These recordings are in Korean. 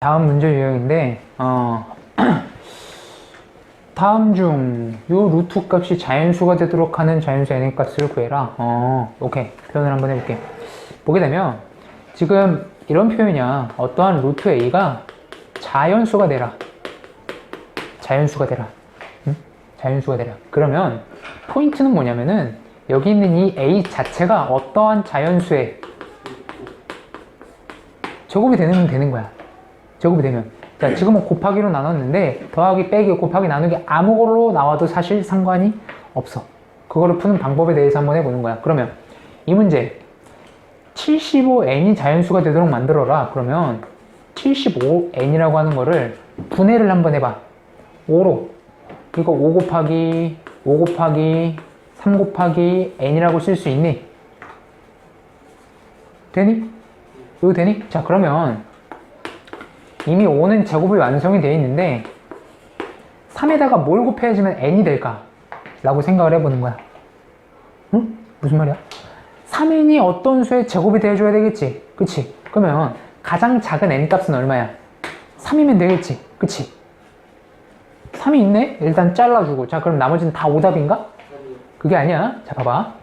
다음 문제 유형인데 어, 다음 중요 루트 값이 자연수가 되도록 하는 자연수 n의 값을 구해라. 어, 오케이. 표현을 한번 해볼게. 보게 되면 지금 이런 표현이야. 어떠한 루트 a가 자연수가 되라. 자연수가 되라. 응? 자연수가 되라. 그러면 포인트는 뭐냐면은 여기 있는 이 a 자체가 어떠한 자연수의 제곱이 되는 되는 거야. 제곱이 되면. 자 지금은 곱하기로 나눴는데 더하기 빼기 곱하기 나누기 아무 걸로 나와도 사실 상관이 없어. 그거를 푸는 방법에 대해서 한번 해보는 거야. 그러면 이 문제 75n이 자연수가 되도록 만들어라. 그러면 75n이라고 하는 거를 분해를 한번 해봐. 5로. 이거 5 곱하기 5 곱하기 3 곱하기 n이라고 쓸 수 있니? 되니? 이거 되니? 자 그러면 이미 5는 제곱이 완성이 되어 있는데 3에다가 뭘 곱해야지만 n이 될까? 라고 생각을 해보는 거야 응? 무슨 말이야? 3n이 어떤 수의 제곱이 되어줘야 되겠지? 그치? 그러면 가장 작은 n 값은 얼마야? 3이면 되겠지? 그치? 3이 있네? 일단 잘라주고 자 그럼 나머지는 다 오답인가? 그게 아니야 자 봐봐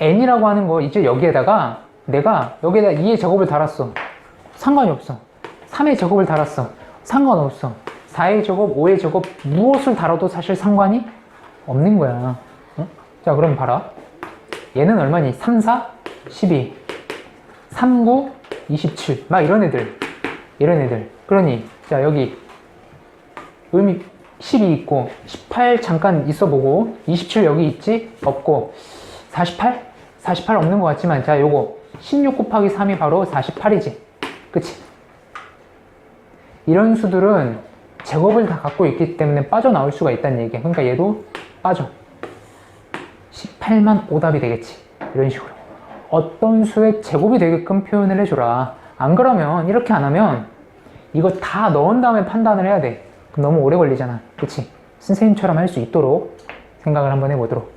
n이라고 하는 거 이제 여기에다가 내가 여기에다 2의 제곱을 달았어 상관이 없어 3의 제곱을 달았어. 상관없어. 4의 제곱, 5의 제곱, 무엇을 달아도 사실 상관이 없는 거야. 어? 자, 그럼 봐라. 얘는 얼마니? 3, 4, 12. 3, 9, 27. 막 이런 애들. 이런 애들. 그러니, 자, 여기 의미 12 있고, 18 잠깐 있어 보고, 27 여기 있지? 없고, 48? 48 없는 것 같지만, 자, 요거 16 곱하기 3이 바로 48이지. 그치? 이런 수들은 제곱을 다 갖고 있기 때문에 빠져나올 수가 있다는 얘기야. 그러니까 얘도 빠져. 18만 오답이 되겠지. 이런 식으로. 어떤 수의 제곱이 되게끔 표현을 해줘라. 안 그러면, 이렇게 안 하면, 이거 다 넣은 다음에 판단을 해야 돼. 그럼 너무 오래 걸리잖아. 그치? 선생님처럼 할 수 있도록 생각을 한번 해보도록.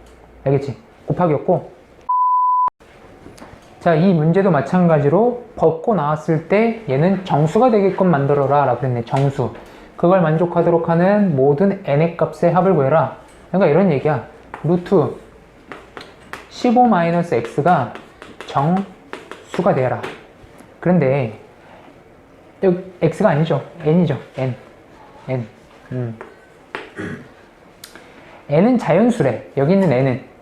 알겠지? 곱하기였고. 자, 이 문제도 마찬가지로 벗고 나왔을 때 얘는 정수가 되게끔 만들어라 라고 그랬네. 정수. 그걸 만족하도록 하는 모든 n의 값의 합을 구해라. 그러니까 이런 얘기야. 루트 15-x가 정수가 되어라. 그런데 여기 x가 아니죠. n이죠. n. n. 음. n은 자연수래. 여기 있는 n은.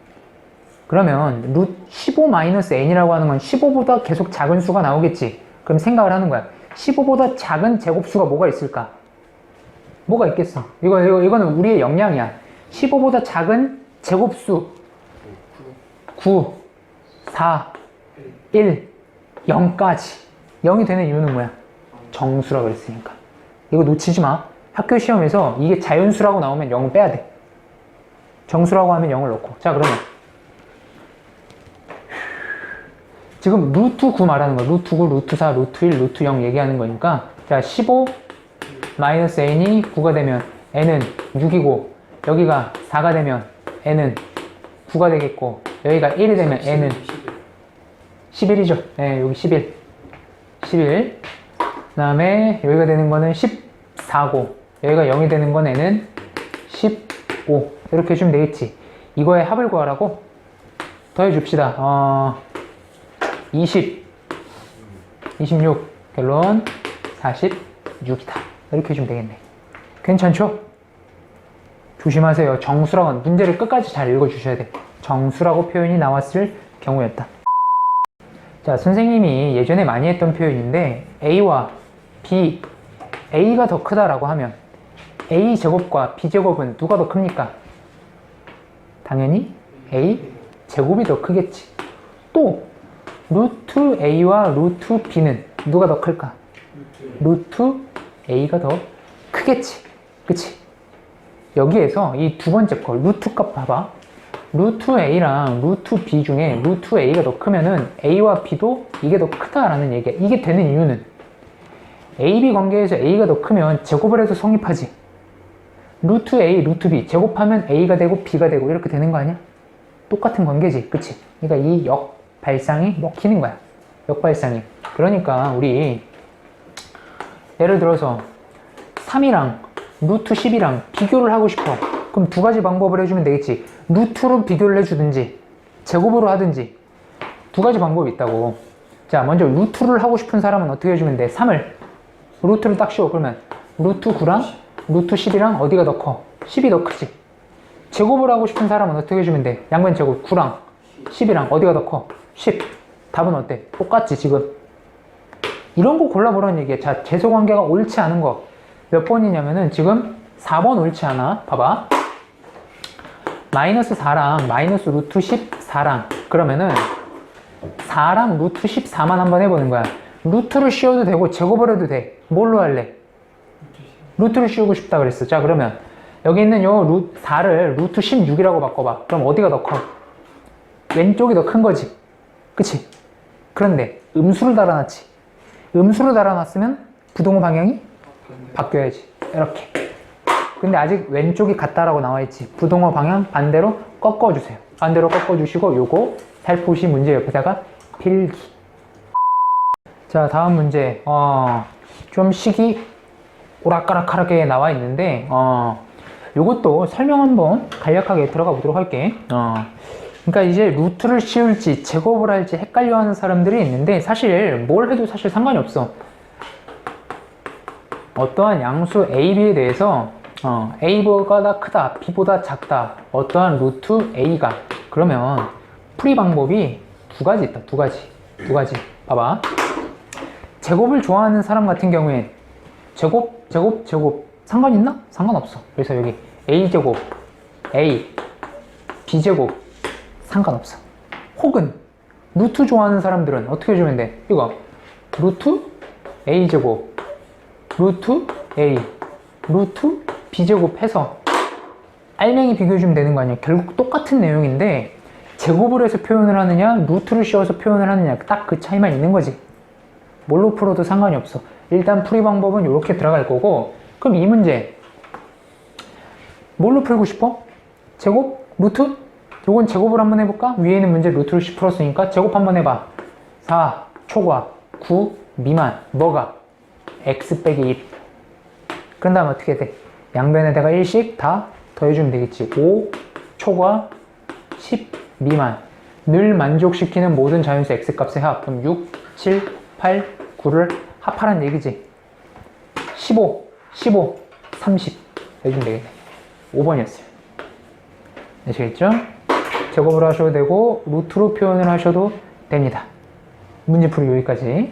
그러면 루 15-n이라고 하는 건 15보다 계속 작은 수가 나오겠지. 그럼 생각을 하는 거야. 15보다 작은 제곱수가 뭐가 있을까? 뭐가 있겠어? 이거, 이거, 이거는 우리의 역량이야. 15보다 작은 제곱수 9, 4, 1, 0까지. 0이 되는 이유는 뭐야? 정수라 그랬으니까. 이거 놓치지 마. 학교 시험에서 이게 자연수라고 나오면 0을 빼야 돼. 정수라고 하면 0을 넣고. 자, 그러면 지금 루트 9 말하는 거야. 루트 9, 루트 4, 루트 1, 루트 0 얘기하는 거니까 자, 15 마이너스 n이 9가 되면 n은 6이고 여기가 4가 되면 n은 9가 되겠고 여기가 1이 되면 n은 11이죠. 네, 여기 11. 11. 그 다음에 여기가 되는 거는 14고 여기가 0이 되는 건 n은 15. 이렇게 해주면 되겠지. 이거의 합을 구하라고 더해줍시다. 어, 20, 26, 결론 46이다. 이렇게 해주면 되겠네. 괜찮죠? 조심하세요. 정수라고 문제를 끝까지 잘 읽어주셔야 돼. 정수라고 표현이 나왔을 경우였다. 자, 선생님이 예전에 많이 했던 표현인데 A와 B, A가 더 크다라고 하면 A 제곱과 B 제곱은 누가 더 큽니까? 당연히 A 제곱이 더 크겠지. 또 루트 A와 루트 B는 누가 더 클까? 루트 A가 더 크겠지. 그치? 여기에서 이 두 번째 거, 루트 값 봐봐. 루트 A랑 루트 B 중에 루트 A가 더 크면은 A와 B도 이게 더 크다라는 얘기야. 이게 되는 이유는 AB 관계에서 A가 더 크면 제곱을 해서 성립하지. 루트 A, 루트 B 제곱하면 A가 되고 B가 되고 이렇게 되는 거 아니야? 똑같은 관계지. 그치? 그러니까 이 역 발상이 먹히는 거야. 역발상이. 그러니까 우리 예를 들어서 3이랑 루트 10이랑 비교를 하고 싶어. 그럼 두 가지 방법을 해주면 되겠지. 루트로 비교를 해주든지, 제곱으로 하든지. 두 가지 방법이 있다고. 자, 먼저 루트를 하고 싶은 사람은 어떻게 해주면 돼? 3을. 루트를 딱 씌워. 그러면 루트 9랑 루트 10이랑 어디가 더 커? 10이 더 크지. 제곱을 하고 싶은 사람은 어떻게 해주면 돼? 양변 제곱 9랑 10이랑 어디가 더 커? 10. 답은 어때? 똑같지, 지금. 이런 거 골라보라는 얘기야. 자, 재소 관계가 옳지 않은 거. 몇 번이냐면은 지금 4번 옳지 않아. 봐봐. 마이너스 4랑 마이너스 루트 14랑 그러면은 4랑 루트 14만 한번 해보는 거야. 루트를 씌워도 되고 해도 돼. 뭘로 할래? 루트를 씌우고 싶다 그랬어. 자, 그러면 여기 있는 요 루, 4를 루트 16이라고 바꿔봐. 그럼 어디가 더 커? 왼쪽이 더 큰 거지. 그치? 그런데 음수를 달아놨지. 음수를 달아놨으면 부동호 방향이 바뀌어야지. 이렇게. 근데 아직 왼쪽이 같다라고 나와있지. 부동호 방향 반대로 꺾어주세요. 반대로 꺾어주시고 요거 살포시 문제 옆에다가 필기. 자, 다음 문제. 어, 좀 식이 오락가락하게 나와 있는데, 어, 요것도 설명 한번 간략하게 들어가 보도록 할게. 어, 그러니까 이제 루트를 씌울지 제곱을 할지 헷갈려 하는 사람들이 있는데, 사실 뭘 해도 사실 상관이 없어. 어떠한 양수 A, B에 대해서 어, A보다 크다, B보다 작다, 어떠한 루트 A가 그러면 풀이 방법이 두 가지 있다, 두 가지, 두 가지. 봐봐. 제곱을 좋아하는 사람 같은 경우엔 제곱, 제곱, 제곱 상관 있나? 상관없어. 그래서 여기 A 제곱, A, B 제곱 상관없어. 혹은 루트 좋아하는 사람들은 어떻게 해주면 돼? 이거 루트 A 제곱 루트 A, 루트 B제곱 해서 알맹이 비교해주면 되는 거 아니야. 결국 똑같은 내용인데 제곱을 해서 표현을 하느냐, 루트를 씌워서 표현을 하느냐 딱 그 차이만 있는 거지. 뭘로 풀어도 상관이 없어. 일단 풀이 방법은 이렇게 들어갈 거고 그럼 이 문제 뭘로 풀고 싶어? 제곱? 루트? 요건 제곱을 한번 해볼까? 위에 있는 문제 루트를 10 풀었으니까 제곱 한번 해봐. 4 초과 9 미만 뭐가? x 빼기 1 그런 다음 어떻게 돼? 양변에다가 1씩 다 더해주면 되겠지 5 초과 10 미만 늘 만족시키는 모든 자연수 x값의 합 그럼 6, 7, 8, 9를 합하라는 얘기지 15, 15, 30 해주면 되겠네 5번이었어요 아시겠죠? 제곱으로 하셔도 되고 루트로 표현을 하셔도 됩니다. 문제 풀이 여기까지